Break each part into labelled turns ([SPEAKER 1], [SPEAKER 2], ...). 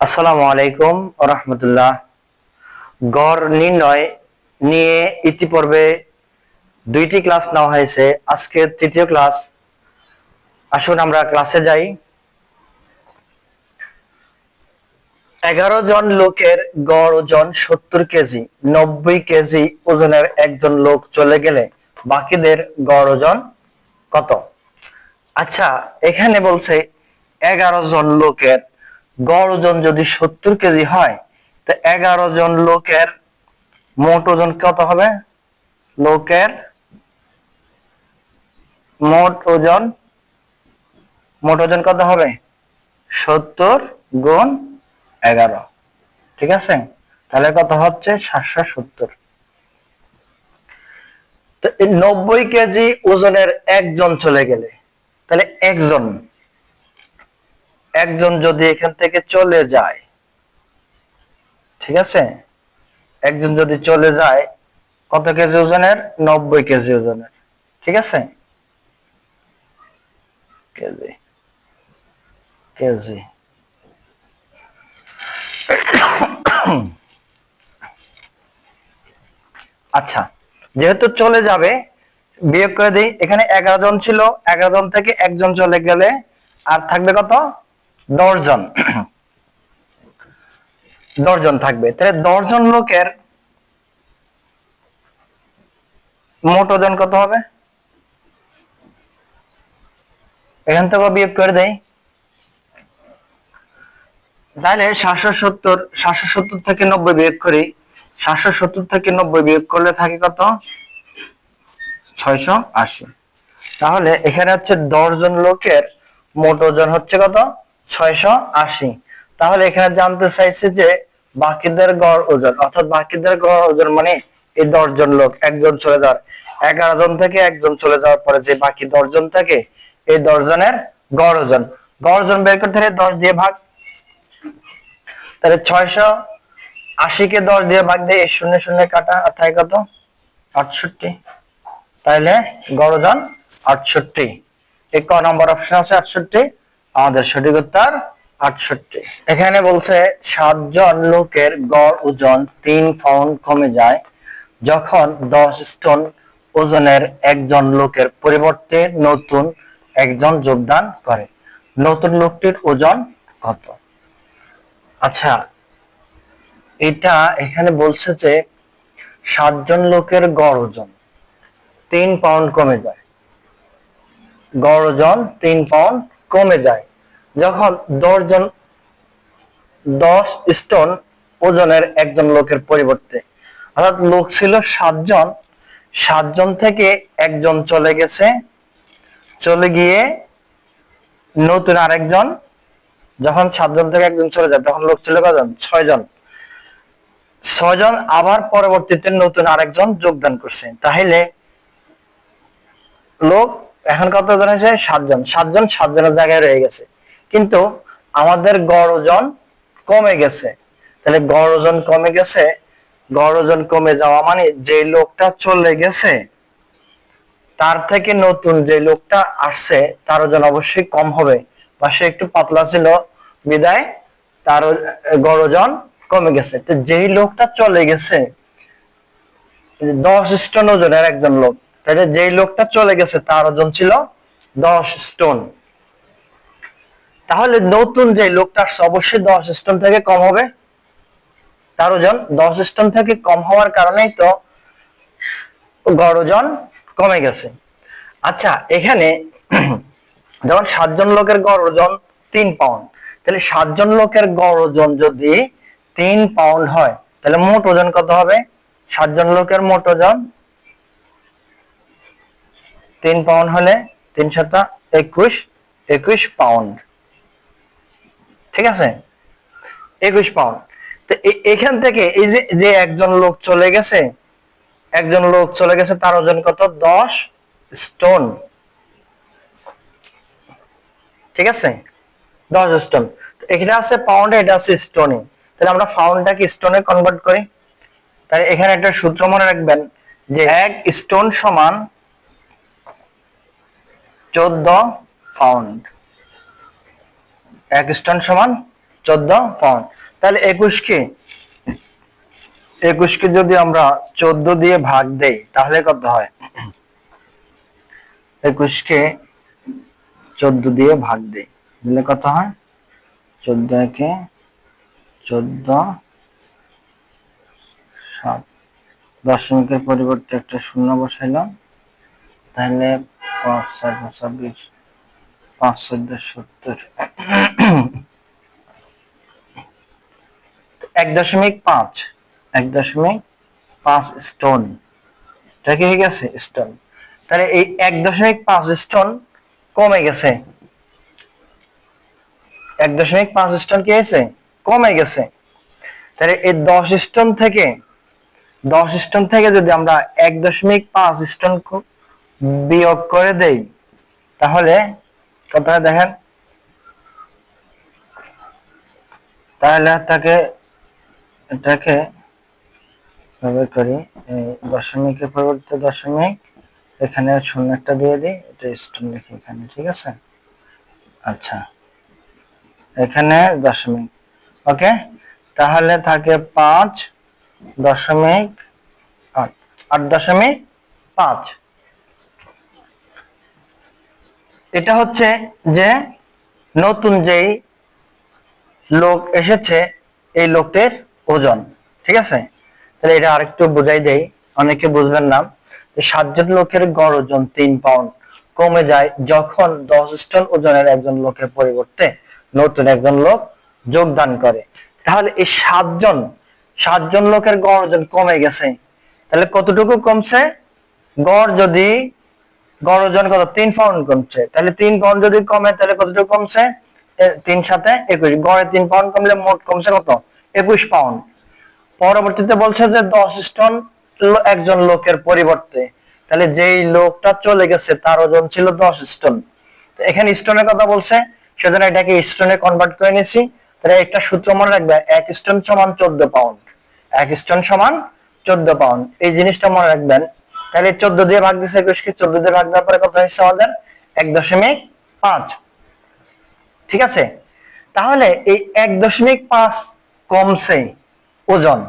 [SPEAKER 1] আসসালামু আলাইকুম রহমতুল্লাহ। গড় নির্ণয় নিয়ে ইতিপূর্বে দুইটি ক্লাস নেওয়া হয়েছে। আজকে তৃতীয় ক্লাস। আসুন আমরা ক্লাসে যাই। এগারো জন লোকের গড় ওজন সত্তর কেজি, নব্বই কেজি ওজনের একজন লোক চলে গেলে বাকিদের গড় ওজন কত? আচ্ছা এখানে বলছে এগারো জন লোকের গড় ওজন যদি সত্তর কেজি হয়, তো এগারো জন লোকের, মোট ওজন কত হবে? লোকের মোট ওজন মোট ওজন কত হবে? সত্তর গুণ এগারো। ঠিক আছে? তাহলে কত হচ্ছে? সাতশো সত্তর। নব্বই কেজি ওজনের একজন চলে গেলে, তাহলে একজন একজন যদি এখান থেকে চলে যায়, ঠিক আছে? একজন যদি চলে যায়, কত কেজি ওজনের? নব্বই কেজি ওজনের, ঠিক আছে? KG KG. আচ্ছা যেহেতু চলে যাবে, বিয়োগ করে দিই, এখানে এগারো জন ছিল, এগারো জন থেকে একজন চলে গেলে আর থাকবে কত? দশ জন দশ জন থাকবে। তাহলে দশ জন লোকের মোট ওজন কত হবে? এখান থেকে বিয়োগ করে দেই। তাহলে সাতশো সত্তর সাতশো সত্তর থেকে নব্বই বিয়োগ করি। সাতশো সত্তর থেকে নব্বই বিয়োগ করলে থাকে কত? ছয়শো আশি। তাহলে এখানে হচ্ছে দশ জন লোকের মোট ওজন হচ্ছে কত? ছয়শো আশি। তাহলে এখানে জানতে চাইছে যে বাকিদের গড় ওজন, অর্থাৎ বাকিদের গড় ওজন মানে এই দশ জন লোক, একজন চলে যাওয়ার। এগারো জন থেকে একজন চলে যাওয়ার পরে যে বাকি দশ জন থাকে, এই দশ জনের গড় ওজন। গড় ওজন বের করতে হলে দশ দিয়ে ভাগ, তাহলে ছয়শো আশিকে দশ দিয়ে ভাগ দিয়ে শূন্য শূন্য কাটা আর কত? আটষট্টি। তাহলে গড় ওজন আটষট্টি। এই ক নম্বর অপশন আছে আটষট্টি। আমাদের সঠিক উত্তর আটষট্টি। এখানে বলছে, সাতজন লোকের গড় ওজন তিন পাউন্ড কমে যায়, যখন দশ স্টোন ওজনের একজন লোকের পরিবর্তে নতুন একজন যোগদান করে। নতুন লোকটির ওজন কত? আচ্ছা এটা এখানে বলছে যে, সাতজন লোকের গড় ওজন তিন পাউন্ড কমে যায়। গড় ওজন তিন পাউন্ড কমে যায়। যখন দশজন, দশ স্টোন ওজনের একজন লোকের পরিবর্তে, অর্থাৎ লোক ছিল সাতজন সাতজন থেকে একজন চলে গেছে, চলে গিয়ে নতুন আরেকজন, যখন সাতজন থেকে একজন চলে যায়, তখন লোক ছিল কজন? ছয়জন। ছয়জন আবার পরবর্তীতে নতুন আরেকজন যোগদান করছে। তাহলে লোক এখন কতজন হয়েছে? সাতজন। সাতজন সাতজনের জায়গায় রয়ে গেছে। কিন্তু আমাদের গড় ওজন কমে গেছে। তাহলে গড় ওজন কমে গেছে। গড় ওজন কমে যাওয়া মানে যে লোকটা চলে গেছে, তার থেকে নতুন যে লোকটা আসছে, তার ওজন অবশ্যই কম হবে। বা সে একটু পাতলা ছিল, বিদায়, তার গড় ওজন কমে গেছে। তো যেই লোকটা চলে গেছে, দশ স্টোন ওজনের একজন লোক। তাহলে যেই লোকটা চলে গেছে, তার ওজন ছিল দশ স্টোন তাহলে নতুন যে লোকটা অবশ্যই দশ স্টোন থেকে কম হবে। তার ওজন দশ স্টোন থেকে কম হওয়ার কারণেই তো গড় ওজন কমে গেছে। আচ্ছা এখানে যখন সাতজন লোকের গড় ওজন তিন পাউন্ড তাহলে সাতজন লোকের গড় ওজন যদি তিন পাউন্ড হয়, তাহলে মোট ওজন কত হবে? সাতজন লোকের মোট ওজন তিন পাউন্ড হলে তিন সাতা একুশ একুশ পাউন্ড ঠিক আছে? একুশ পাউন্ড তো এখান থেকে এই যে একজন লোক চলে গেছে, একজন লোক চলে গেছে, তার ওজন কত? দশ স্টোন ঠিক আছে? দশ স্টোন এখানে আছে পাউন্ডে এটা আছে স্টোনে তাহলে আমরা পাউন্ডটাকে স্টোনে কনভার্ট করি? তাহলে এখানে একটা সূত্র মনে রাখবেন যে এক স্টোন সমান চোদ্দ পাউন্ড এক স্টোন সমান চোদ্দ পাউন্ড। তাহলে একুশকে একুশকে যদি আমরা চোদ্দ দিয়ে ভাগ দেই, তাহলে কত হয়? একুশকে চোদ্দ দিয়ে ভাগ দেই দিলে কত হয়? চোদ্দ একে চোদ্দ সাত। দশমিকের পরিবর্তে একটা শূন্য বসাইলাম, তাহলে পাঁচ চার পাঁচ ছাব্বিশ, পাঁচ চোদ্দ সত্তর। এক দশমিক পাঁচ, এক দশমিক পাঁচ স্টোন। এটা কি হয়ে গেছে? স্টোন। তাহলে এই এক দশমিক পাঁচ স্টোন কমে গেছে। এক দশমিক পাঁচ স্টোন কি হয়েছে? কমে গেছে। তাহলে এই দশ স্টোন থেকে, দশ স্টোন থেকে যদি আমরা এক দশমিক পাঁচ স্টোন বিয়োগ করে দেই, তাহলে কত দেখেন? তাহলে তাকে এটাকে ভাবে করি। দশমিকের পরিবর্তে দশমিক, এখানে শূন্য একটা দিয়ে দিই, এটা স্টোন লিখি এখানে, ঠিক আছে? আচ্ছা এখানে দশমিক, ওকে? তাহলে থাকে পাঁচ দশমিক আট আট দশমিক পাঁচ। এটা হচ্ছে যে নতুন যেই লোক এসেছে, এই লোকটির ওজন, ঠিক আছে? তাহলে এটা আরেকটু বুঝাই দেই, অনেকে বুঝবেন না। সাতজন লোকের গড় ওজন তিন পাউন্ড, কমে যায় যখন দশ স্টন ওজনের একজন লোকের পরিবর্তে নতুন একজন লোক যোগদান করে। তাহলে এই সাতজন সাতজন লোকের গড় ওজন কমে গেছে। তাহলে কতটুকু কমছে? গড় যদি, গড় ওজন কত? তিন পাউন্ড কমছে। তাহলে তিন পাউন্ড যদি কমে, তাহলে কতটুকু কমছে? তিন সাথে একুশ। গড়ে তিন পাউন্ড কমলে মোট কমছে কত? একুশ পাউন্ড পরবর্তীতে বলছে যে দশ স্টোন একজন লোকের পরিবর্তে। তাহলে যেই লোকটা চলে গেছে, তার ওজন ছিল দশ স্টোন এখানে স্টোনের কথা বলছে, সেজন্য এটাকে স্টোনে কনভার্ট করে নিয়েছি। তাহলে একটা সূত্র মনে রাখবে, এক স্টোন সমান চোদ্দ পাউন্ড এক স্টোন সমান চোদ্দ পাউন্ড এই জিনিসটা মনে রাখবেন। তাহলে চোদ্দ দিয়ে ভাগ দিচ্ছে একুশকে চোদ্দ দিয়ে ভাগ দেওয়ার পরে কত হয়েছে আমাদের? এক দশমিক পাঁচ। ঠিক আছে? তাহলে এই এক দশমিক পাঁচ কমছে ওজন।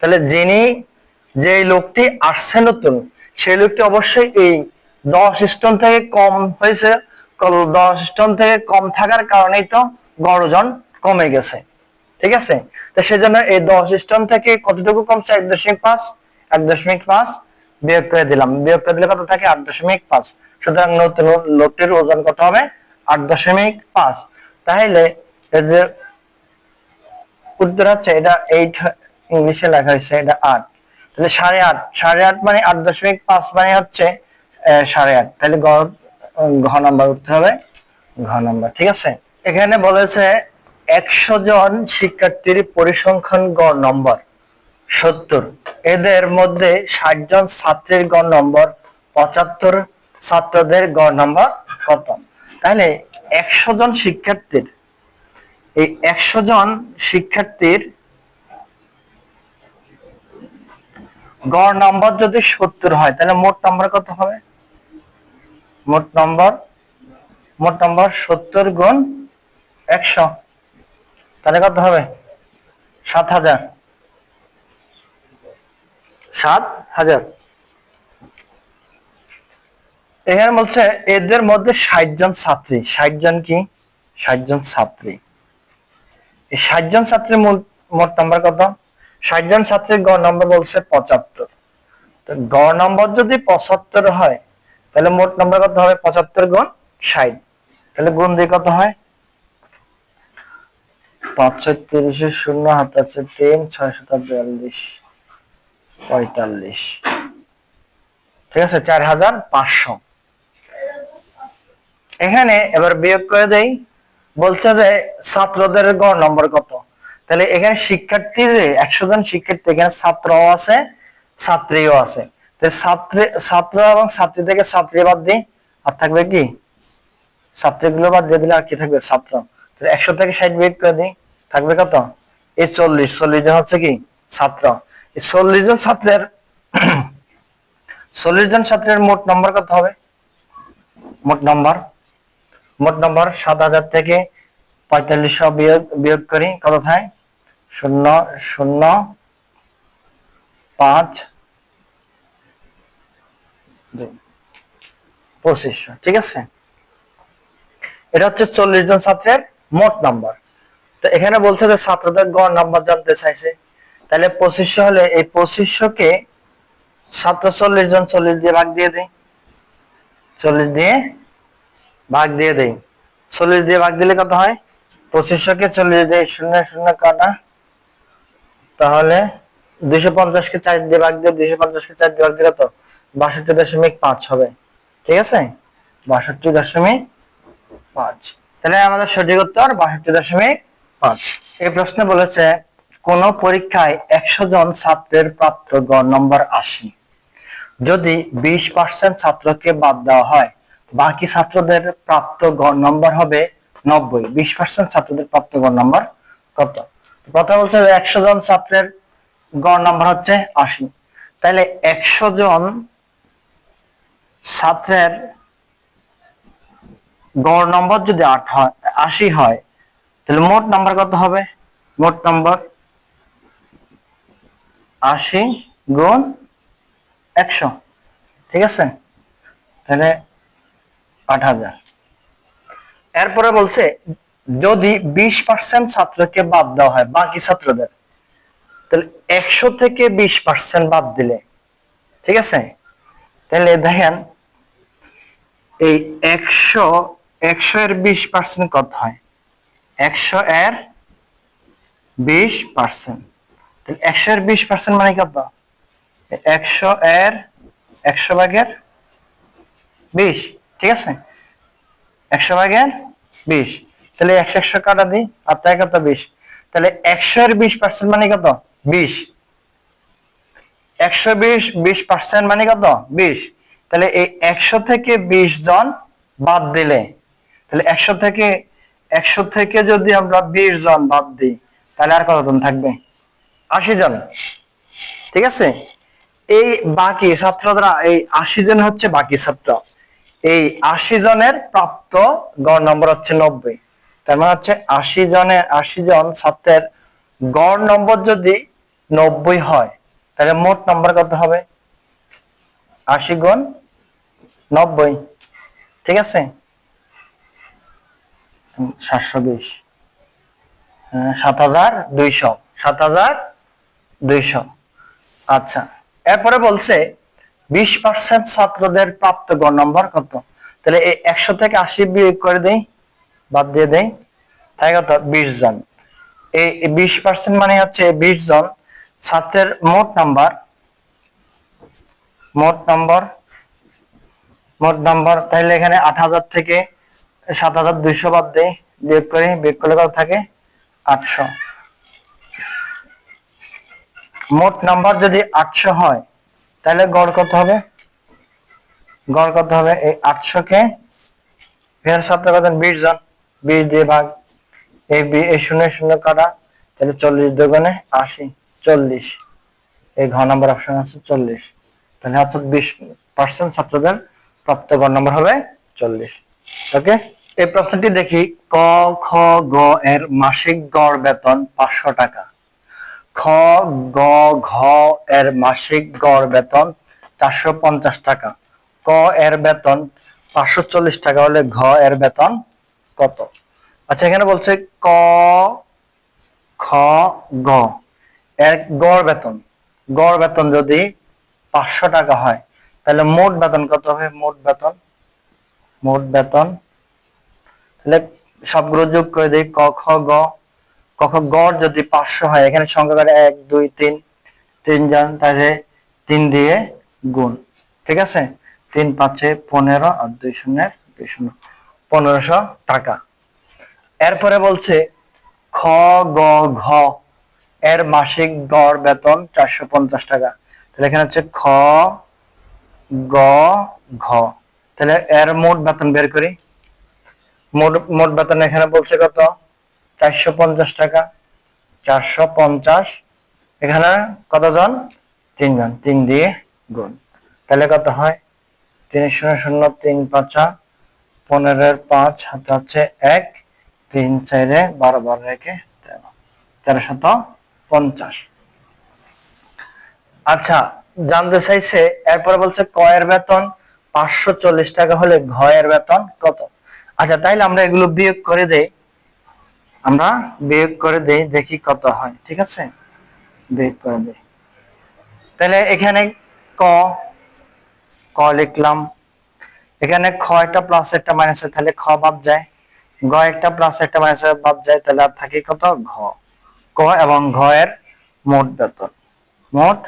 [SPEAKER 1] তাহলে যিনি যে লোকটি আসছে নতুন, সেই লোকটি অবশ্যই এই দশ স্টোন থেকে কম হয়েছে। দশ স্টোন থেকে কম থাকার কারণেই তো গড় ওজন কমে গেছে। ঠিক আছে? তো সেজন্য এই দশ স্টোন থেকে কতটুকু কমছে? এক দশমিক পাঁচ, এক দশমিক পাঁচ বিয়োগ করে দিলাম। বিয়োগ করে দিলে কত থাকে? আট দশমিক পাঁচ। সুতরাং নতুন লোকটির ওজন কত হবে? আট দশমিক পাঁচ। তাহলে উত্তর হচ্ছে এটা এইট ইংলিশে লেখা হয়েছে, এটা আট। তাহলে সাড়ে আট সাড়ে আট মানে আট দশমিক পাঁচ মানে হচ্ছে সাড়ে আট। তাহলে গ ঘ নাম্বার উত্তর হবে ঘ নাম্বার, ঠিক আছে? এখানে বলেছে একশো জন শিক্ষার্থীর পরিসংখ্যান গড় নম্বর, সত্তর। এদের মধ্যে ষাট জন ছাত্রীর গড় নম্বর, পঁচাত্তর ছাত্রদের গড় নম্বর কত? তাহলে একশো জন শিক্ষার্থীর এই একশো জন শিক্ষার্থীর গড় নম্বর যদি সত্তর হয়, তাহলে মোট নম্বর কত হবে? মোট নম্বর মোট নম্বর সত্তর গুণ একশো। তাহলে কত হবে? সাত হাজার। সাত হাজার। এখানে বলছে এদের মধ্যে ষাট জন ছাত্রী। ষাট জন কি? ষাট জন ছাত্রী। ষাট জন ছাত্রীর মোট মোট নাম্বার কত? ষাট জন ছাত্রীর গড় নম্বর বলছে পঁচাত্তর। তো গড় নম্বর যদি পঁচাত্তর হয়, তাহলে মোট নাম্বার কত হবে? পঁচাত্তর গুণ ষাট। তাহলে গুণ দিয়ে কত হয়? পাঁচ ছত্রিশে শূন্য হাত আছে তিন, ছয় বিয়াল্লিশ, পঁয়তাল্লিশ। ঠিক আছে? চার হাজার পাঁচশো। এখানে এবার বিয়োগ করে দেই। বলছে যে ছাত্রদের গড় নম্বর কত? তাহলে এখানে শিক্ষার্থী যে একশো জন শিক্ষার্থী, এখানে ছাত্রও আছে, ছাত্রীও আছে। ছাত্রী, ছাত্র এবং ছাত্রী থেকে ছাত্রী বাদ দিই আর থাকবে কি? ছাত্রীগুলো বাদ দিয়ে দিলে আর কি থাকবে? ছাত্র। একশো থেকে ষাট বিয়োগ করে দিই, থাকবে কত? এই চল্লিশ। চল্লিশ জন হচ্ছে কি? ছাত্র। এই চল্লিশ জন ছাত্রের, চল্লিশ জন ছাত্রের মোট নম্বর কত হবে? মোট নম্বর? মোট নম্বর সাত হাজার থেকে পঁয়তাল্লিশশো বিয়োগ করি। কত থাকে শূন্য শূন্য, পাঁচ ঠিক আছে? এটা হচ্ছে চল্লিশ জন ছাত্রের মোট নাম্বার। তো এখানে বলছে যে ছাত্রদের গড় নাম্বার জানতে চাইছে। তাহলে পঁচিশশো হলে এই পঁচিশশো কে ছাত্র চল্লিশ জন চল্লিশ দিয়ে ভাগ দিয়ে দেই। চল্লিশ দিয়ে ভাগ দিয়ে দেই। চল্লিশ দিয়ে ভাগ দিলে কত হয়? পঁচিশশো কে চল্লিশ দিয়ে শূন্য শূন্য কাটা। তাহলে দুইশো পঞ্চাশ কে চার দিয়ে ভাগ দিয়ে, দুইশো পঞ্চাশ কে চার দিয়ে ভাগ দিলে কত? বাষট্টি দশমিক পাঁচ হবে। ঠিক আছে? বাষট্টি দশমিক পাঁচ। তাহলে আমাদের সঠিক উত্তর বাষট্টি দশমিক পাঁচ। এই প্রশ্নে বলেছে, কোন পরীক্ষায় একশো জন ছাত্রের প্রাপ্ত গড় নম্বর আশি। যদি বিশ পার্সেন্ট ছাত্রকে বাদ দেওয়া হয় বাকি ছাত্রদের প্রাপ্ত গড় নম্বর হবে নব্বই। বিশ পার্সেন্ট ছাত্রদের প্রাপ্ত গড় নম্বর কত? প্রথম বলছে একশো জন ছাত্রের গড় নম্বর হচ্ছে আশি। তাহলে একশো জন ছাত্রের গড় নম্বর যদি আট হয়, আশি হয়, তাহলে মোট নাম্বার কত হবে? মোট নম্বর আশি গুণ একশো। ঠিক আছে? তাহলে এরপরে বলছে, যদি বিশ পার্সেন্ট ছাত্রকে বাদ দেওয়া হয়, বাকি ছাত্রদের, তাহলে একশো থেকে বিশ পার্সেন্ট বাদ দিলে, ঠিক আছে? তাহলে দেখেন, এই একশো একশো এর বিশ পার্সেন্ট কত হয়? একশো এর বিশ পার্সেন্ট একশো এর বিশ পার্সেন্ট মানে কত? একশো এর একশো ভাগের বিশ। ঠিক আছে? একশো ভাগের বিশ। তাহলে একশো একশো কাটা দিই, আর তাই কত? বিশ। তাহলে একশো এর বিশ পার্সেন্ট মানে কত? বিশ। একশো বিশ বিশ পার্সেন্ট মানে কত? বিশ। তাহলে এই একশো থেকে বিশ জন বাদ দিলে, তাহলে একশো থেকে একশো থেকে যদি আমরা বিশ জন বাদ দিই, তাহলে আর কতজন থাকবে? আশি জন। ঠিক আছে? এই বাকি ছাত্ররা, এই আশি জন হচ্ছে বাকি ছাত্র। এই আশি জনের প্রাপ্ত গড় নম্বর হচ্ছে নব্বই। তার মানে হচ্ছে আশি জনের, আশি জন ছাত্রের গড় নম্বর যদি নব্বই হয়, তাহলে মোট নম্বর কত হবে? আশি গুণ নব্বই। ঠিক আছে? সাতশো বিশ। সাত হাজার দুইশো। সাত হাজার দুইশো। আচ্ছা এরপরে বলছে বিশ পার্সেন্ট ছাত্রদের প্রাপ্ত গড় নম্বর কত? তাহলে এই একশো থেকে আশি বিয়োগ করে দেই, বাদ দিয়ে দেই, তাই কত? বিশ জন। এই বিশ পার্সেন্ট মানে হচ্ছে বিশ জন ছাত্রের মোট নাম্বার মোট নাম্বার মোট নাম্বার তাহলে এখানে আট হাজার থেকে সাত হাজার দুইশো বাদ দেই, বিয়োগ করে, বিয়োগ করলে কত থাকে? আটশো। মোট নাম্বার যদি আটশো হয় তাহলে গড় কত হবে? গড় কত হবে? এই আটশো কে? ফের ছাত্র কত বিশ জন। বিশ দিয়ে ভাগ এই শূন্য শূন্য কাটা তাহলে চল্লিশ দুগুণে আশি, চল্লিশ। এই ঘ নম্বর অপশন আছে চল্লিশ। তাহলে অর্থাৎ বিশ পার্সেন্ট ছাত্রদের প্রাপ্ত গড় নম্বর হবে চল্লিশ। ওকে? এই প্রশ্নটি দেখি ক, খ, গ এর মাসিক গড় বেতন পাঁচশো টাকা। খ, গ, ঘ এর মাসিক গড় বেতন চারশো পঞ্চাশ টাকা। ক এর বেতন পাঁচশো চল্লিশ টাকা হলে ঘ এর বেতন কত? আচ্ছা এখানে বলছে ক, খ, গ এর গড় বেতন। গড় বেতন যদি পাঁচশো টাকা হয়, তাহলে মোট বেতন কত হবে? মোট বেতন মোট বেতন, তাহলে সবগুলো যোগ করে দিই, ক, খ, গ ক খ গড় যদি পাঁচশো হয়, এখানে সংখ্যা করে এক, দুই, তিন তিন তিনজন তাহলে তিন দিয়ে গুণ, ঠিক আছে? তিন পাঁচে পনেরো আর দুই শূন্যের দুই শূন্য, পনেরোশো টাকা। এরপরে বলছে, খ, গ, ঘ, এর মাসিক গড় বেতন চারশো পঞ্চাশ টাকা। তাহলে এখানে হচ্ছে খ, গ, ঘ। তাহলে এর মোট বেতন বের করি। মোট মোট বেতন এখানে বলছে কত? চারশো পঞ্চাশ টাকা, চারশো পঞ্চাশ। এখানে কতজন? তিনজন। তিন দিয়ে গুণ। তাহলে কত হয়? তিন শূন্য শূন্য তিন পাঁচা। পনেরোর পাঁচ হাতে হচ্ছে এক। তিন চারে বারো বারো রেখে তেরো। তেরো শত পঞ্চাশ। আচ্ছা জানতে চাইছে, এরপরে বলছে কয়ের বেতন পাঁচশো চল্লিশ টাকা হলে ঘয়ের বেতন কত? আচ্ছা তাইলে আমরা এগুলো বিয়োগ করে দেই। আমরা বিয়োগ করে দেই, দেখি কত হয়, ঠিক আছে? বিয়োগ করে দেই। তাহলে এখানে ক ক লিখলাম। এখানে খ একটা প্লাস একটা মাইনাস তাহলে খ বাদ যায়। গ একটা প্লাস একটা মাইনাস বাদ যায়, তাহলে আর থাকে কত? ঘ। ক এবং ঘ এর মোট বেতন। মোট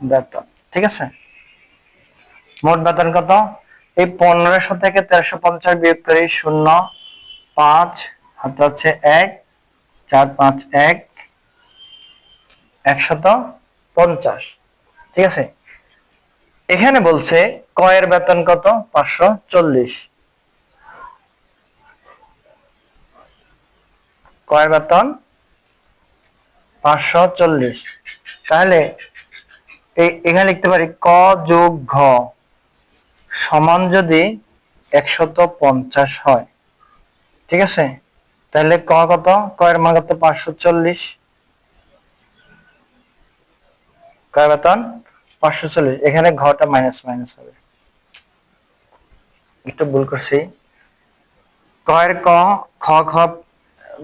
[SPEAKER 1] বেতন, ঠিক আছে? মোট বেতন কত? এই পনেরোশো থেকে তেরোশো পঞ্চাশ বিয়োগ করি শূন্য, পাঁচ হাতে হচ্ছে এক, চার, পাঁচ, এক, একশত পঞ্চাশ। ঠিক আছে? এখানে বলছে কয়ের বেতন কত? পাঁচশো চল্লিশ। কয়ের বেতন? পাঁচশো চল্লিশ। তাহলে এখানে লিখতে পারি ক যোগ ঘ সমান যদি একশত পঞ্চাশ হয়। ঠিক আছে? তাহলে ক কত? কয়ের মান কত পাঁচশো চল্লিশ। কয় বেতন? পাঁচশো চল্লিশ। এখানে ঘটা মাইনাস মাইনাস হবে। একটু ভুল করছি। কয়ের ক, খ খ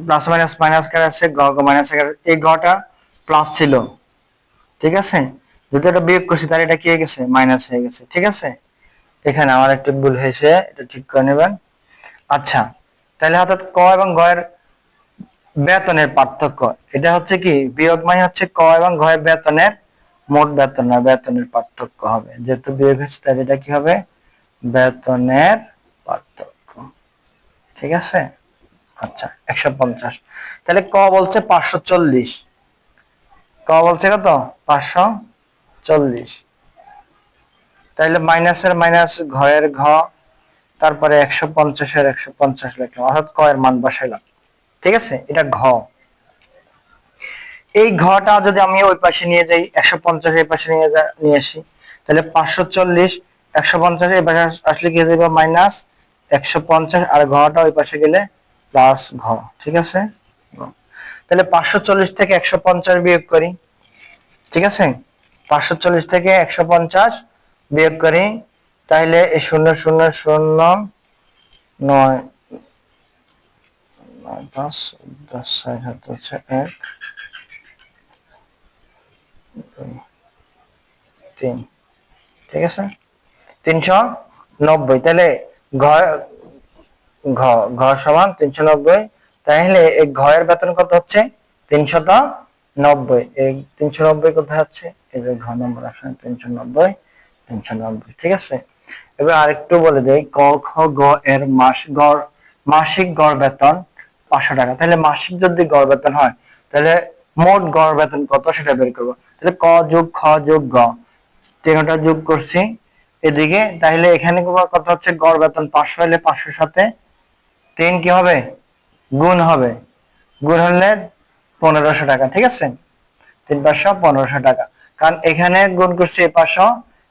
[SPEAKER 1] প্লাস মাইনাস মাইনাস কার আছে, গ গ মাইনাস এই ঘটা প্লাস ছিল। ঠিক আছে? যদি এটা বিয়োগ করছি, তাহলে এটা কি হয়ে গেছে? মাইনাস হয়ে গেছে। ঠিক আছে? এখানে আমার একটু ভুল হয়েছে। এটা ঠিক করে নেবেন। আচ্ছা। তাহলে অর্থাৎ ক এবং এর বেতনের পার্থক্য। এটা হচ্ছে কি? বিয়োগ মানে হচ্ছে ক এবং ঘ এর বেতনের, মোট বেতন না বেতনের পার্থক্য হবে। যেহেতু বিয়োগ হচ্ছে, তাহলে এটা কি হবে? বেতনের পার্থক্য। ঠিক আছে? আচ্ছা একশো পঞ্চাশ। তাহলে ক বলছে পাঁচশো চল্লিশ। ক বলছে কত? পাঁচশো চল্লিশ। তাইলে মাইনাসের মাইনাস ঘয়ের ঘ তারপরে একশো পঞ্চাশের একশো পঞ্চাশ লিখলাম অর্থাৎ ক এর মান বসাইলাম। ঠিক আছে? এটা ঘ। এই ঘটা যদি আমি ওই পাশে নিয়ে যাই, একশো পঞ্চাশ এই পাশে নিয়ে নিয়ে আসি, তাহলে পাঁচশো চল্লিশ, একশো পঞ্চাশ এই পাশে আসলে কি হয়ে যাবে? মাইনাস একশো পঞ্চাশ, আর ঘটা ওই পাশে গেলে প্লাস ঘ। ঠিক আছে? তাহলে পাঁচশো চল্লিশ থেকে একশো পঞ্চাশ বিয়োগ করি। ঠিক আছে? পাঁচশো চল্লিশ থেকে একশো পঞ্চাশ বিয়োগ করি তাহলে শূন্য শূন্য শূন্য নয় পাঁচ দশ ছয় সাত হচ্ছে এক দুই, তিন ঠিক আছে? তিনশো নব্বই তাহলে ঘ ঘ ঘ সমান তিনশো নব্বই তাহলে এই ঘয়ের বেতন কত হচ্ছে? তিনশত নব্বই এই তিনশো নব্বই কোথায় হচ্ছে? এই যে ঘ নম্বর আসলে তিনশো নব্বই তিনশো নব্বই ঠিক আছে? এবার আরেকটু বলে দেই, ক, খ, গ এর মাস গড়, মাসিক গড় বেতন পাঁচশো টাকা। তাহলে মাসিক যদি গড় বেতন হয়, তাহলে মোট গড় বেতন কত সেটা বের করব। তাহলে ক যোগ খ যোগ গ, তিনটা যোগ করছি এদিকে। তাহলে এখানে কত হচ্ছে? গড় বেতন পাঁচশো হলে পাঁচশোর সাথে তিন কি হবে? গুণ হবে। গুণ হলে পনেরোশো টাকা, ঠিক আছে? তিন পাঁচশো, পনেরোশো টাকা। কারণ এখানে গুণ করছি এই পাঁচশো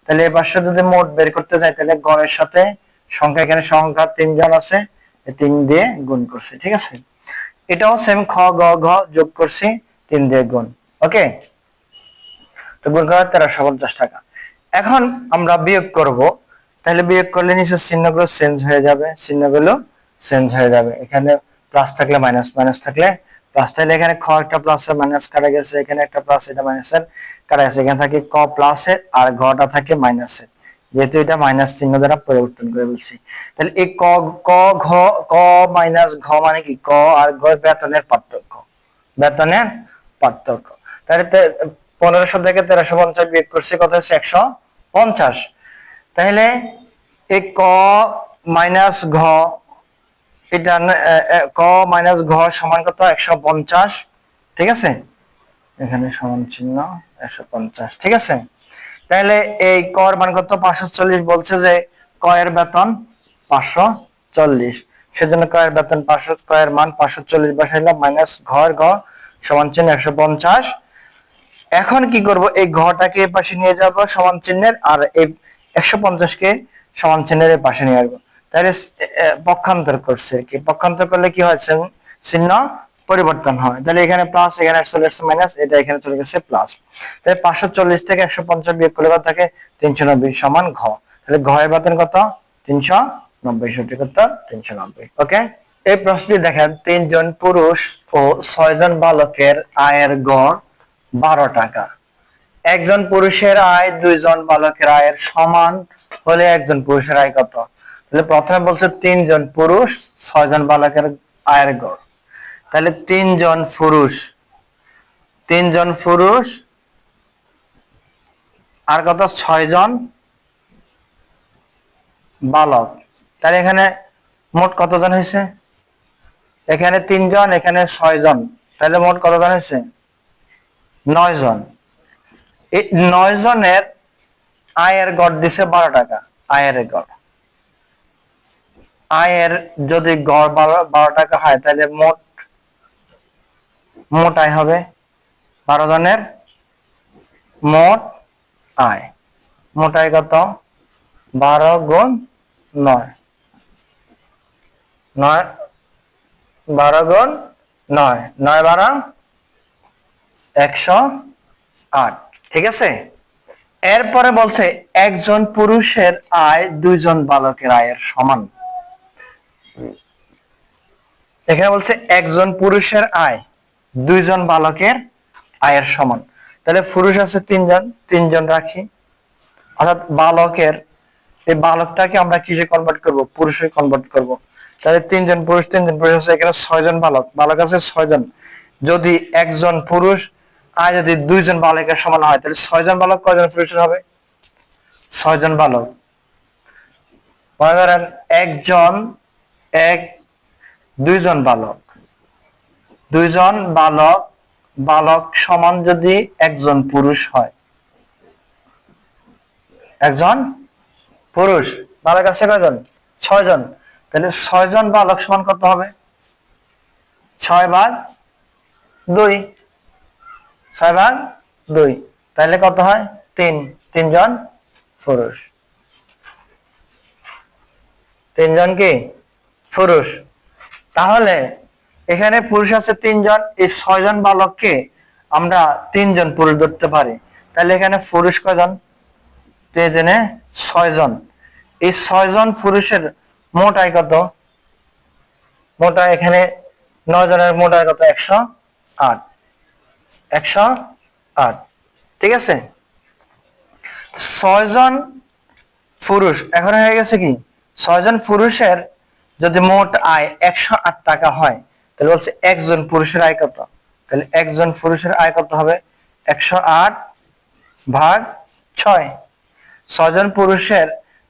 [SPEAKER 1] তাহলে এই পাঁচশো যদি মোট বের করতে যাই, তাহলে গড়ের সাথে সংখ্যা এখানে সংখ্যা তিনজন আছে তিন দিয়ে গুণ করছি, ঠিক আছে? এটাও সেম খ, গ, ঘ যোগ করছি, তিন দিয়ে গুণ ওকে তো গুণ করা তেরোশো পঞ্চাশ টাকা। এখন আমরা বিয়োগ করব, তাহলে বিয়োগ করলে নিচের চিহ্নগুলো চেঞ্জ হয়ে যাবে, চিহ্নগুলো চেঞ্জ হয়ে যাবে। এখানে প্লাস থাকলে মাইনাস মাইনাস থাকলে প্লাস তাহলে এখানে খ একটা প্লাস মাইনাস কাটা গেছে, এখানে একটা প্লাস এটা মাইনাসের কাটা গেছে। এখানে থাকে ক প্লাসের আর ঘটা থাকে মাইনাসের যেহেতু এটা মাইনাস চিহ্ন দ্বারা পরিবর্তন করে বলছি। তাহলে এই ক ক, ঘ, ক মাইনাস ঘ মানে কি? ক আর ঘ বেতনের পার্থক্য। বেতনের পার্থক্য। তাহলে পনেরোশো থেকে তেরোশো পঞ্চাশ বিয়োগ করছি কত হচ্ছে একশো পঞ্চাশ। তাহলে এই ক মাইনাস ঘ এটা ক মাইনাস ঘ সমান কত? একশো পঞ্চাশ। ঠিক আছে? এখানে সমান চিহ্ন, একশো পঞ্চাশ। ঠিক আছে? তাহলে এই কর মান কত? পাঁচশো চল্লিশ বলছে যে কয়ের বেতন পাঁচশো চল্লিশ। সেজন্য কয়ের বেতন পাঁচশো কয়ের মান পাঁচশো চল্লিশ বসাইলাম, মাইনাস ঘর ঘ সমান চিহ্ন একশো পঞ্চাশ। এখন কি করব? এই ঘটাকে এ পাশে নিয়ে যাব, সমান চিহ্নের, আর এই একশো পঞ্চাশকে সমান চিহ্নের এ পাশে নিয়ে আসব। তাহলে পক্ষান্তর করছে কি। পক্ষান্তর করলে কি হয়েছে চিহ্ন পরিবর্তন হয়। তাহলে এখানে প্লাস এখানে চলে আসছে মাইনাস এটা এখানে চলে গেছে প্লাস তাহলে পাঁচশো চল্লিশ থেকে একশো পঞ্চাশ বিয়োগ করলে কত থাকে? তিনশো নব্বই সমান ঘ। তাহলে ঘয়ের বেতন কত? তিনশো নব্বই, সঠিক উত্তর তিনশো নব্বই। ওকে এই প্রশ্নটি দেখেন, তিনজন পুরুষ ও ছয়জন বালকের আয়ের গড় বারো টাকা। একজন পুরুষের আয়, দুইজন বালকের আয়ের সমান হলে একজন পুরুষের আয় কত? তাহলে প্রথমে বলছে তিনজন পুরুষ, ছয়জন বালকের আয়ের গড়। তাহলে তিনজন পুরুষ। তিনজন পুরুষ, আর কত? ছয়জন বালক। তাহলে এখানে মোট কতজন হয়েছে? এখানে তিনজন, এখানে ছয়জন। তাহলে মোট কতজন হয়েছে? নয় জন নয় জনের আয়ের গড় দিছে বারো টাকা, আয়ের গড়। আয়ের যদি গড় বারো বারো টাকা হয়, তাহলে মোট মোট আয় হবে বারো জনের মোট আয়। মোট আয় কত? বারো গুণ নয়। নয়, বারো গুণ নয়। নয় বারো, একশো আট। ঠিক আছে? এরপরে বলছে, একজন পুরুষের আয় দুইজন বালকের আয়ের সমান। এখানে বলছে একজন পুরুষের আয়, দুইজন বালকের আয়ের সমান। তাহলে পুরুষ আছে তিনজন তিনজন রাখি। অর্থাৎ বালকের, এই বালকটাকে আমরা কিসে কনভার্ট করব? পুরুষে কনভার্ট করব। তাহলে তিনজন পুরুষ তিনজন পুরুষ আছে, এখানে ছয়জন বালক। বালক আছে ছয়জন। যদি একজন পুরুষ আয় যদি দুইজন বালকের সমান হয়, তাহলে ছয়জন বালক কয়জন পুরুষের হবে? ছয়জন বালক। মনে করেন একজন, এক দুইজন বালক। দুইজন বালক বালক সমান যদি একজন পুরুষ হয়। একজন পুরুষ, বালক আছে কয়জন? ছয়জন। তাহলে ছয়জন বালক সমান কত হবে? ছয় ভাগ দুই। ছয় ভাগ দুই। তাহলে কত হয়? তিন। তিনজন পুরুষ। তিনজন কি? পুরুষ। তাহলে এখানে পুরুষ আছে তিনজন, এই ছয়জন বালককে আমরা তিনজন পুরুষ ধরতে পারি। তাহলে এখানে পুরুষ কয়জন? তিনে ছয়জন। এই ছয়জন পুরুষের মোট আয় কত? মোট আয় এখানে নয় জনের মোট আয় কত? একশো আট। একশো আট। ঠিক আছে? ছয়জন পুরুষ, এখন হয়ে গেছে কি? ছয়জন পুরুষের যদি মোট আয় একশো আট টাকা হয়, তাহলে বলছে একজন পুরুষের আয় কত? তাহলে একজন পুরুষের আয় কত হবে? একশো আট ভাগ ছয়। ছজন পুরুষের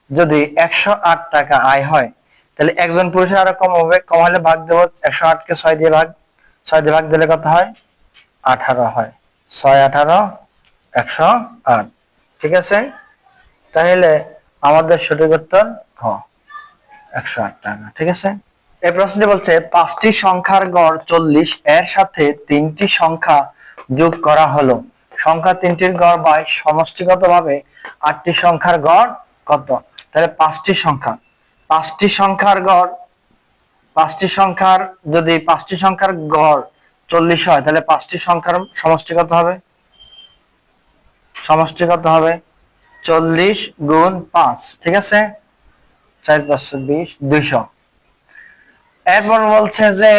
[SPEAKER 1] যদি একশো আট টাকা আয় হয়, তাহলে একজন পুরুষের আরও কম হবে। কম হলে ভাগ দেবো একশো আটকে ছয় দিয়ে ভাগ। ছয় দিয়ে ভাগ দিলে কত হয়? আঠারো হয়। ছয়, আঠারো, একশো আট। ঠিক আছে? তাহলে আমাদের সঠিক উত্তর ঘ। একশো আট টাকা, ঠিক আছে? এই প্রশ্নটি বলছে, পাঁচটি সংখ্যার গড় চল্লিশ, এর সাথে তিনটি সংখ্যা যোগ করা হলো। সংখ্যা তিনটির গড় বাই সমষ্টিগত ভাবে আটটি সংখ্যার গড় কত? তাহলে পাঁচটি সংখ্যা। পাঁচটি সংখ্যার গড়, পাঁচটি সংখ্যার, যদি পাঁচটি সংখ্যার গড় চল্লিশ হয়, তাহলে পাঁচটি সংখ্যার সমষ্টি কত হবে। সমষ্টি কত হবে চল্লিশ গুণ পাঁচ, ঠিক আছে? চার পাঁচশো বিশ, দুইশো। এরপর বলছে যে,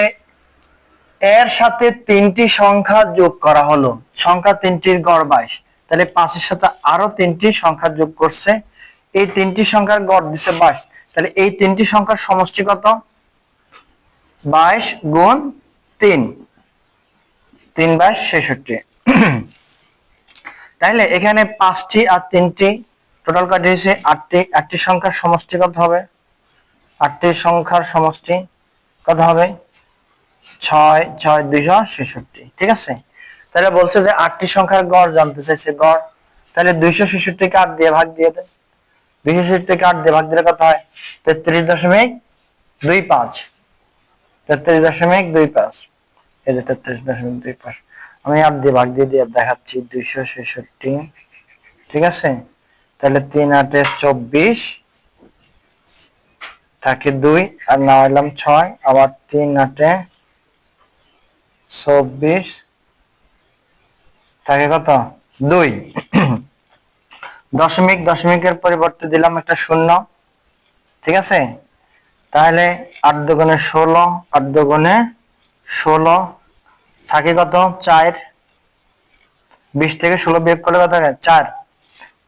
[SPEAKER 1] এর সাথে তিনটি সংখ্যা যোগ করা হলো। সংখ্যা তিনটির গড় বাইশ। তাহলে পাঁচের সাথে আরও তিনটি সংখ্যা যোগ করছে। এই তিনটি সংখ্যার গড় দিছে বাইশ। তাহলে এই তিনটি সংখ্যার সমষ্টি কত? বাইশ গুণ তিন। তিন বাইশ ছেষট্টি। তাইলে এখানে পাঁচটি আর তিনটি টোটাল কাটি হয়েছে আটটি আটটি সংখ্যার সমষ্টি কত হবে? আটটি সংখ্যার সমষ্টি কত হবে? ছয় ছয়, দুইশো ছেষট্টি। ঠিক আছে? তাহলে বলছে যে আটটি সংখ্যার গড় জানতে চাইছে গড়। তাহলে দুইশো ছেষট্টিকে আট দিয়ে ভাগ দিয়ে দেন দুইশো ছেষট্টিকে আট দিয়ে ভাগ দিলে কত হয়? তেত্রিশ দশমিক দুই পাঁচ। তেত্রিশ দশমিক দুই পাঁচ। এই যে তেত্রিশ দশমিক দুই পাঁচ। আমি আট দিয়ে ভাগ দিয়ে দিয়ে দেখাচ্ছি দুইশো ছেষট্টি। ঠিক আছে? তাহলে তিন আটে চব্বিশ থাকে দুই, আর না হইলাম ছয়, আবার তিন আটে চব্বিশ থাকে কত? দুই। দশমিক, দশমিকের পরিবর্তে দিলাম একটা শূন্য, ঠিক আছে? তাহলে আট দুগুণে ষোলো, আট দুগুণে ষোলো, থাকে কত? চার। বিশ থেকে ষোলো বিয়োগ করলে কত চার।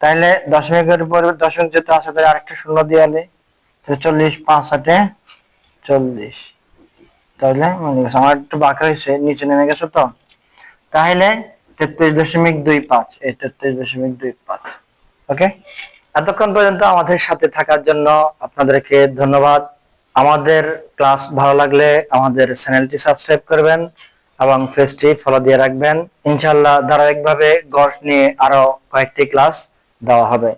[SPEAKER 1] তাহলে দশমিকের উপরে দশমিক যেহেতু আছে, তাহলে আরেকটা শূন্য দিয়ে আলে তাহলে চল্লিশ পাঁচ আটে চল্লিশ। তাহলে মানে গেছে আমার একটু বাঁকা হয়েছে, নিচে নেমে গেছে তো। তাহলে তেত্রিশ দশমিক দুই পাঁচ, এই তেত্রিশ দশমিক দুই পাঁচ। ওকে? এতক্ষণ পর্যন্ত আমাদের সাথে থাকার জন্য আপনাদেরকে ধন্যবাদ। আমাদের ক্লাস ভালো লাগলে আমাদের চ্যানেলটি সাবস্ক্রাইব করবেন এবং ফেসটি ফলো দিয়ে রাখবেন। ইনশাল্লাহ ধারাবাহিকভাবে গড় নিয়ে আরও কয়েকটি ক্লাস দেওয়া হবে।